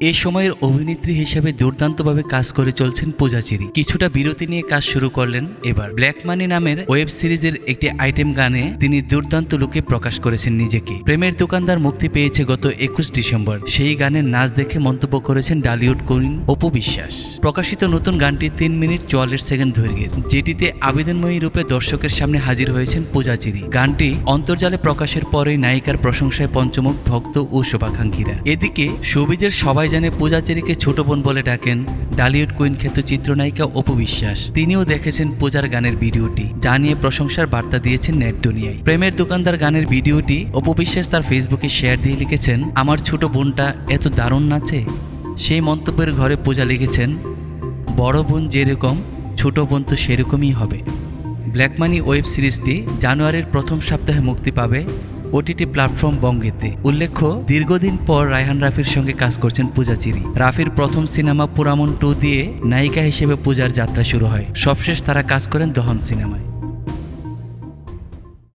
এই সময়ের অভিনেত্রী হিসেবে দুর্দান্তভাবে কাজ করে চলছেন পূজাচেরি কিছুটা বিরতি নিয়ে কাজ শুরু করলেন এবার। ব্ল্যাক মানি নামের ওয়েব সিরিজের একটি আইটেম গানে তিনি দুর্দান্ত লুকে প্রকাশ করেছেন নিজেকে। প্রেমের দোকানদার মুক্তি পেয়েছে গত একুশ ডিসেম্বর। সেই গানের নাচ দেখে মন্তব্য করেছেন ডালিউড কুইন অপু বিশ্বাস। প্রকাশিত নতুন গানটি তিন মিনিট চুয়াল্লিশ সেকেন্ড দৈর্ঘ্যের, যেটিতে আবেদনময়ী রূপে দর্শকের সামনে হাজির হয়েছেন পূজাচিরি গানটি অন্তর্জালে প্রকাশের পরেই নায়িকার প্রশংসায় পঞ্চমুখ ভক্ত ও শুভাকাঙ্ক্ষীরা। এদিকে শোবিজের সবাই জানে পূজাচেরিকে ছোট বোন বলে ডাকেন ডালিউড কুইন খ্যাত চিত্রনায়িকা অপু বিশ্বাস। তিনিও দেখেছেন পূজার গানের ভিডিওটি, যা নিয়ে প্রশংসার বার্তা দিয়েছেন নেট দুনিয়ায়। প্রেমের দোকানদার গানের ভিডিওটি অপু বিশ্বাস তার ফেসবুকে শেয়ার দিয়ে লিখেছেন, আমার ছোট বোনটা এত দারুণ নাচে। সেই মন্তব্যের ঘরে পূজা লিখেছেন, বড় বোন যেরকম, ছোট বোন তো সেরকমই হবে। ব্ল্যাক মানি ওয়েব সিরিজটি জানুয়ারির প্রথম সপ্তাহে মুক্তি পাবে ওটিটি প্ল্যাটফর্ম বঙ্গেতে। উল্লেখ্য, দীর্ঘদিন পর রায়হান রাফির সঙ্গে কাজ করছেন পূজা চিরি। রাফির প্রথম সিনেমা পুরামন টু দিয়ে নায়িকা হিসেবে পূজার যাত্রা শুরু হয়। সবশেষ তারা কাজ করেন দহন সিনেমায়।